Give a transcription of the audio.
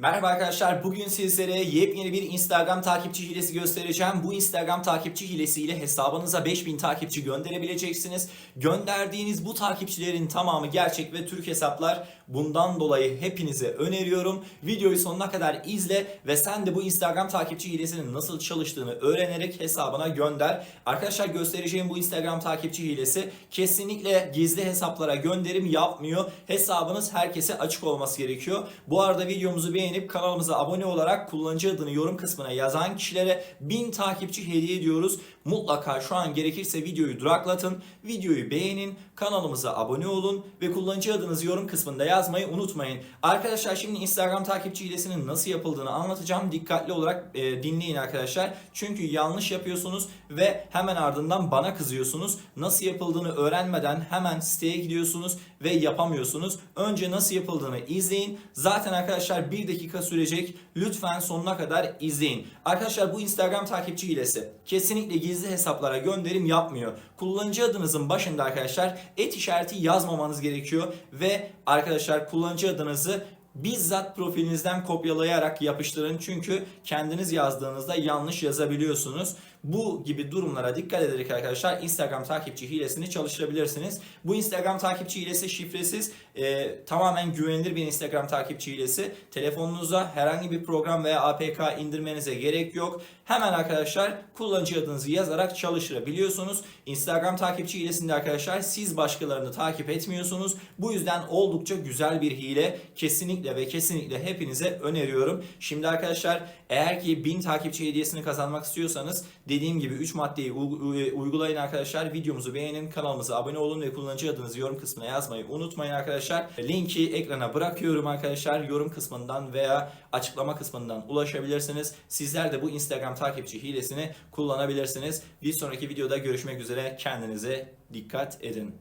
Merhaba arkadaşlar. Bugün sizlere yepyeni bir Instagram takipçi hilesi göstereceğim. Bu Instagram takipçi hilesiyle hesabınıza 5000 takipçi gönderebileceksiniz. Gönderdiğiniz bu takipçilerin tamamı gerçek ve Türk hesaplar. Bundan dolayı hepinize öneriyorum. Videoyu sonuna kadar izle ve sen de bu Instagram takipçi hilesinin nasıl çalıştığını öğrenerek hesabına gönder. Arkadaşlar göstereceğim bu Instagram takipçi hilesi kesinlikle gizli hesaplara gönderim yapmıyor. Hesabınız herkese açık olması gerekiyor. Bu arada videomuzu beğenip kanalımıza abone olarak kullanıcı adını yorum kısmına yazan kişilere 1000 takipçi hediye ediyoruz. Mutlaka şu an gerekirse videoyu duraklatın, videoyu beğenin, kanalımıza abone olun ve kullanıcı adınızı yorum kısmında yazmayı unutmayın. Arkadaşlar şimdi Instagram takipçi hilesinin nasıl yapıldığını anlatacağım. Dikkatli olarak e, dinleyin arkadaşlar. Çünkü yanlış yapıyorsunuz ve hemen ardından bana kızıyorsunuz. Nasıl yapıldığını öğrenmeden hemen siteye gidiyorsunuz ve yapamıyorsunuz. Önce nasıl yapıldığını izleyin. Zaten arkadaşlar bir dakika sürecek. Lütfen sonuna kadar izleyin. Arkadaşlar bu Instagram takipçi hilesi kesinlikle gizli hesaplara gönderim yapmıyor. Kullanıcı adınızın başında arkadaşlar et işareti yazmamanız gerekiyor ve arkadaşlar kullanıcı adınızı bizzat profilinizden kopyalayarak yapıştırın çünkü kendiniz yazdığınızda yanlış yazabiliyorsunuz. Bu gibi durumlara dikkat ederek arkadaşlar Instagram takipçi hilesini çalıştırabilirsiniz. Bu Instagram takipçi hilesi şifresiz e, tamamen güvenilir bir Instagram takipçi hilesi. Telefonunuza herhangi bir program veya APK indirmenize gerek yok. Hemen arkadaşlar kullanıcı adınızı yazarak çalıştırabiliyorsunuz. Instagram takipçi hilesinde arkadaşlar siz başkalarını takip etmiyorsunuz. Bu yüzden oldukça güzel bir hile. Kesinlikle ve kesinlikle hepinize öneriyorum. Şimdi arkadaşlar eğer ki 1000 takipçi hediyesini kazanmak istiyorsanız dediğim gibi 3 maddeyi u- uygulayın arkadaşlar. Videomuzu beğenin, kanalımıza abone olun ve kullanıcı adınızı yorum kısmına yazmayı unutmayın arkadaşlar. Linki ekrana bırakıyorum arkadaşlar. Yorum kısmından veya açıklama kısmından ulaşabilirsiniz. Sizler de bu Instagram takipçi hilesini kullanabilirsiniz. Bir sonraki videoda görüşmek üzere. Kendinize dikkat edin.